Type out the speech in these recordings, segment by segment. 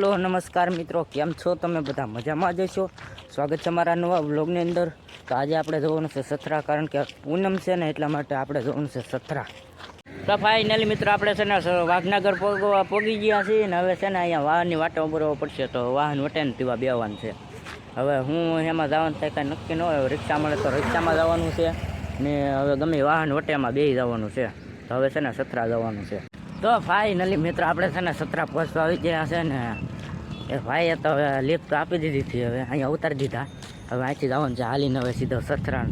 Hello, નમસ્કાર મિત્રો, કેમ છો? તમે બધા મજામાં જ છો સ્વાગત છે મારા નવા વ્લોગની અંદર. તો આજે આપણે જવાનું છે સથરા કારણ કે પૂનમ છે ને, એટલા માટે આપણે જવાનું છે સથરા તો ફાઇનલી મિત્રો, આપણે છે ને વાઘનગર પોગી ગયા છીએ ને, હવે છે ને, અહીંયા વાહનની વાટો ઉભરવો પડશે, તો વાહન વટે ને તેવા બેવાનું છે. હવે હું એમાં જવાનું થાય કાંઈ નક્કી ન હોય, રિક્ષા મળે તો રિક્ષામાં જવાનું છે ને, હવે ગમે વાહન વટેમાં બે જવાનું છે. તો હવે છે ને સથરા જવાનું છે. તો ફાઇનલી મિત્રો, આપણે છે ને સતરા પોસ્ટ આવી ગયા છે ને. એ ભાઈએ તો હવે લિફ્ટ આપી દીધી હતી, હવે અહીંયા ઉતારી દીધા. હવે અહીંથી જવાનું છે, હાલીને હવે સીધો સથરા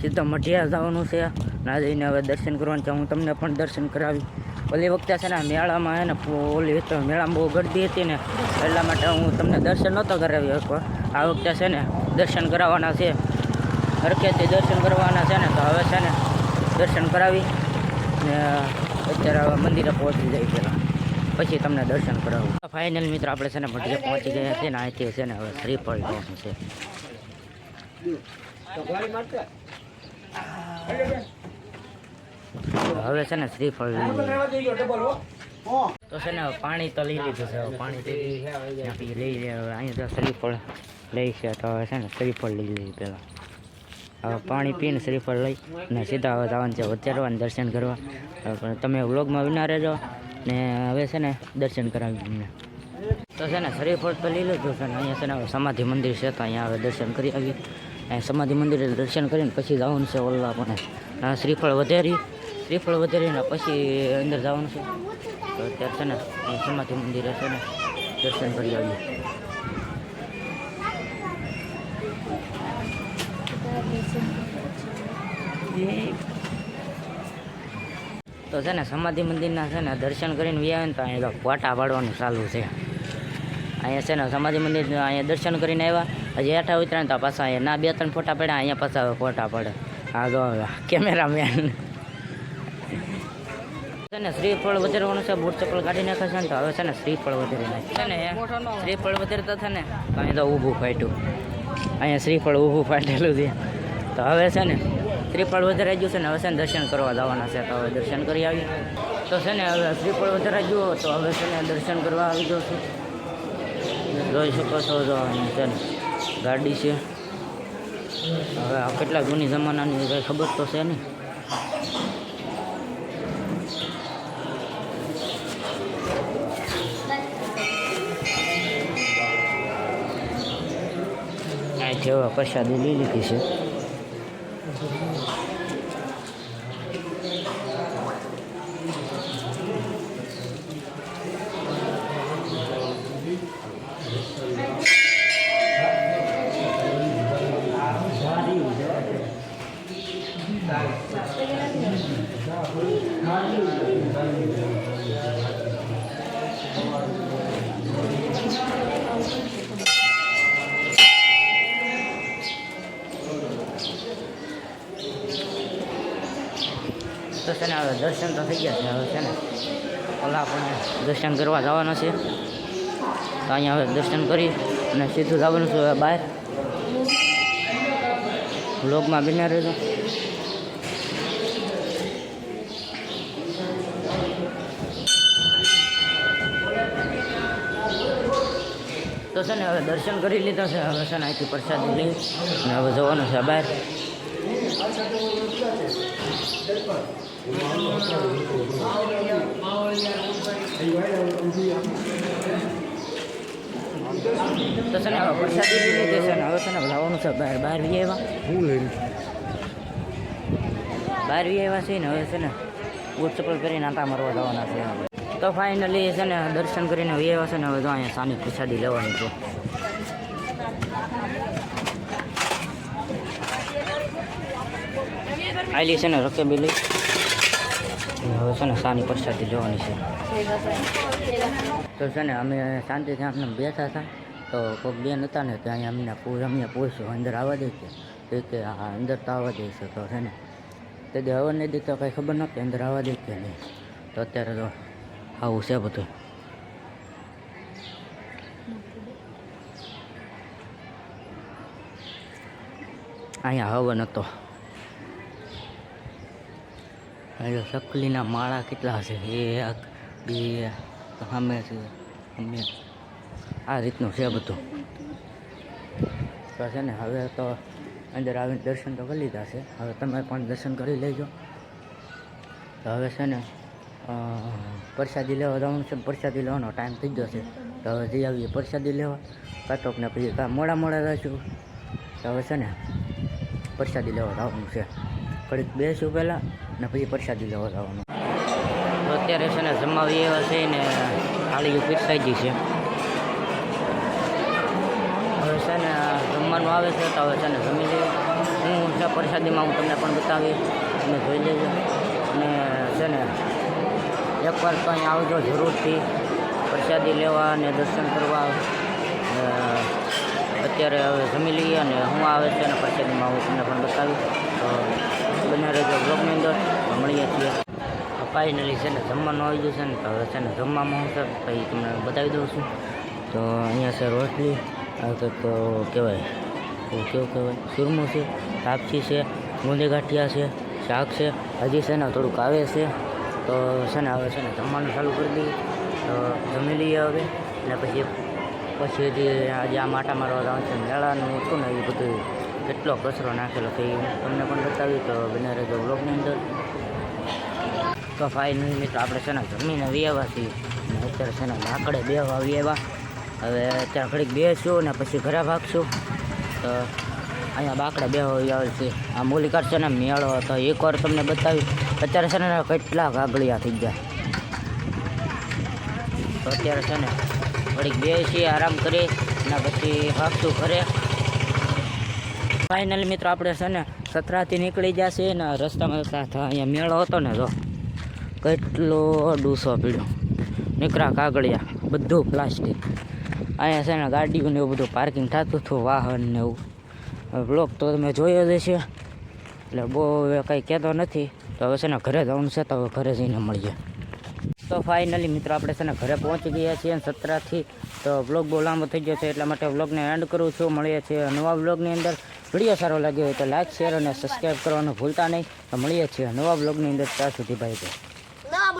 સીધો મઢિયા જવાનું છે. ના જઈને હવે દર્શન કરવાનું છે. હું તમને પણ દર્શન કરાવી. ઓલી વખતે છે ને મેળામાં હે ને ઓલી તો મેળામાં બહુ ગરદી હતી ને, એટલા માટે હું તમને દર્શન નહોતો કરાવી પણ આ વખતે છે ને દર્શન કરાવવાના છે. હરખેથી દર્શન કરવાના છે ને, તો હવે છે ને દર્શન કરાવી. ને અત્યારે હવે મંદિરે પહોંચી જાય પહેલાં પછી તમને દર્શન કરાવું. ફાઇનલ મિત્ર, આપણે છે ને મંદિરે પહોંચી ગયા છે ને અહીંથી છે ને હવે શ્રીફળ જવાનું છે. હવે છે ને શ્રીફળ તો છે ને પાણી તો લઈ લીધું છે. પાણી લઈ લે અહીંયા શ્રીફળ લઈ છે. તો હવે છે ને શ્રીફળ લઈ લઈએ પહેલાં. પાણી પીને શ્રીફળ લઈ અને સીધા હવે જવાનું છે. ઉતરવાનું દર્શન કરવા. પણ તમે વ્લોગમાં વિના રહેજો ને હવે છે ને દર્શન કરાવી તમને તો છે ને શ્રીફળ તો લઈ લીધું છે ને અહીંયા છે ને સમાધિ મંદિર છે તો અહીંયા હવે દર્શન કરી આવીએ. સમાધિ મંદિરે દર્શન કરીને પછી જવાનું છે ઓલા પણ. શ્રીફળ વધેરી. શ્રીફળ વધેરીને પછી અંદર જવાનું છે. તો અત્યારે છે ને સમાધિ મંદિરે છે ને દર્શન કરી આવીએ. તો છે ને સમાધિ મંદિરના છે ને દર્શન કરીને વ્યાવે ને તો અહીંયા તો ફોટા પાડવાનું ચાલુ છે. અહીંયા છે ને સમાધિ મંદિર અહીંયા દર્શન કરીને આવ્યા. હજી હેઠા ઉતર્યા તો પાછા અહીંયા ના બે ત્રણ ફોટા પડ્યા અહીંયા પાછા ફોટા પડે. હા તો કેમેરામેન. છે ને શ્રીફળ વધારવાનું છે બૂટ ચપ્પલ કાઢી નાખે છે ને તો હવે છે ને શ્રીફળ વધારી નાખે. છે ને શ્રીફળ વધારતા છે ને તો અહીંયા તો ઊભું ફાટ્યું. અહીંયા શ્રીફળ ઊભું ફાટેલું છે. તો હવે છે ને શ્રીફળ વધારાઈ ગયું છે ને હવે છે ને દર્શન કરવા જવાના છે તો હવે દર્શન કરી આવી તો છે ને હવે શ્રીફળ વધારાઈ ગયું તો હવે છે ને દર્શન કરવા આવી ગયો છું. જોઈ શકો છો તો છે ને ગાડી છે. હવે આ કેટલા જૂની જમાનાની કંઈ ખબર તો છે અહીંથી હવે પ્રસાદી લઈ લીધી છે. Thank you. છે હવે દર્શન તો થઈ ગયા છે હવે છે ને. ઓલા આપણે દર્શન કરવા જવાના છે તો અહીંયા હવે દર્શન કરી અને સીધું જવાનું છે હવે બહાર. બ્લોગમાં બિના રહેજો. તો છે ને હવે દર્શન કરી લીધા છે. હવે છે ને અહીંથી પ્રસાદ લઈ અને હવે જવાનું છે બહાર. તો છે ને હવે પ્રસાદી લઈ ને હવે છે ને લાવવાનું છે બહાર. બહાર વી આવ્યા હું લઈને? બહાર વી આવ્યા છે ને હવે છે ને બૂટ ચપ્પલ પહેરીને આંટા મારવા જવાના છે. તો ફાઇનલી છે ને દર્શન કરીને વી આવ્યા છે ને હવે તો અહીંયા સાની પ્રસાદી લેવાની છે. આલી છે ને રકેબી લઈ હવે છે ને સાની પ્રસાદી જોવાની છે. તો છે ને, અમે શાંતિથી આમને બેઠા હતા. તો કોઈક બેન હતા ને ત્યાં અમને અમને પૂછ્યું, અંદર આવવા દે છે તો કે, હા અંદર તો આવવા દે છે. તો છે ને, તે દી હવા નહીં દીધો કંઈ ખબર નહોતી, અંદર આવવા દે કે નહીં. તો અત્યારે તો આવું છે બધું. અહીંયા હવન હતો. અહીંયા સકલીના માળા કેટલા છે એક, બે, સામે છે. અમે આ રીતનું છે બધું. તો છે ને, હવે તો અંદર આવીને દર્શન તો કરી લીધા છે. હવે તમે પણ દર્શન કરી લેજો. તો હવે છે ને પ્રસાદી લેવા જવાનું છે. પ્રસાદી લેવાનો ટાઈમ થઈ ગયો છે. તો હવે જઈ આવીએ પ્રસાદી લેવા. ને પછી કાં મોડા મોડા રહીશું. તો હવે છે ને, પ્રસાદી લેવા જવાનું છે. ઘડીક બેસું પહેલાં. ને પછી પ્રસાદી લેવા જવાનું. તો અત્યારે છે ને જમાવી એવા છે ને થાળીઓ પીરસાઈ ગઈ છે. હવે છે ને જમવાનું આવે છે તો હવે છે ને જમી લઈએ. હું છે પ્રસાદીમાં હું તમને પણ બતાવીશ. તમે જોઈ લેજો. અને છે ને એકવાર તો અહીંયા આવજો જરૂરથી. પ્રસાદી લેવા અને દર્શન કરવા. અત્યારે હવે જમી લઈએ અને હું આવે છે અને પ્રસાદીમાં હું તમને પણ બતાવીશ. તો બને રહેજો બ્લોગની અંદર. મળીએ છીએ. ફાઇનલી છે ને જમવાનું આવી ગયું છે ને હવે છે ને જમવામાં હું છે તો તમને બતાવી દઉં છું. તો અહીંયા છે રોટલી, આ તો કહેવાય કેવું કહેવાય? સુરમું છે તાપસી છે ગુંદી ગાંઠિયા છે, શાક છે, હજી છે ને થોડુંક આવે છે. તો છે ને હવે છે ને જમવાનું ચાલુ કરી દઈએ. તો જમી લઈએ હવે. ને પછી પછી આજે આ માટા મારવા જવાનું છે, મેળાનું હતું ને એ બધું. કેટલો કચરો નાખેલો છે તમને પણ બતાવ્યું તો બને રહેજો બ્લોગની અંદર. તો ફાઇનલી મિત્રો આપણે છે ને જમીને વ્યવા અત્યારે છે ને લાકડે બેવા વ્યવા હવે અત્યારે ઘડીક બેસું ને પછી ઘરે ભાગશું. તો અહીંયા બાકડે બેવા આવે છે. આ મૂલિકાર છે ને મેળો હતો. એકવાર તમને બતાવી અત્યારે છે ને કેટલા ગાગળિયા થઈ ગયા. તો અત્યારે છે ને ઘડીક બેસી આરામ કરી અને પછી ભાગશું ઘરે. ફાઇનલી મિત્રો, આપણે છે ને સતરાથી નીકળી જશે ને રસ્તામાં અહીંયા મેળો હતો ને તો કેટલો ડૂસો પીડ્યો. નીકળા કાગળિયા, બધું પ્લાસ્ટિક. અહીંયા છે ને ગાડીઓને એવું બધું પાર્કિંગ થતું હતું, વાહન ને એવું. બ્લોક તો તમે જોયો જ છે એટલે બહુ હવે કંઈ કહેતો નથી. તો હવે છે ને ઘરે જવાનું છે, તો હવે ઘરે જઈને મળીએ. તો ફાઇનલી મિત્રો, આપણે છે ને ઘરે પહોંચી ગયા છીએ સત્રાથી તો બ્લોગ બહુ લાંબો થઈ ગયો છે, એટલા માટે બ્લોગને એન્ડ કરું છું. મળીએ છીએ નવા બ્લોગની અંદર. વીડિયો સારો લાગ્યો હોય તો લાઇક શેર અને સબસ્ક્રાઈબ કરવાનું ભૂલતા નહીં. મળીએ છીએ નવા બ્લોગની અંદર. ત્યાં સુધી ભાઈ ભાઈ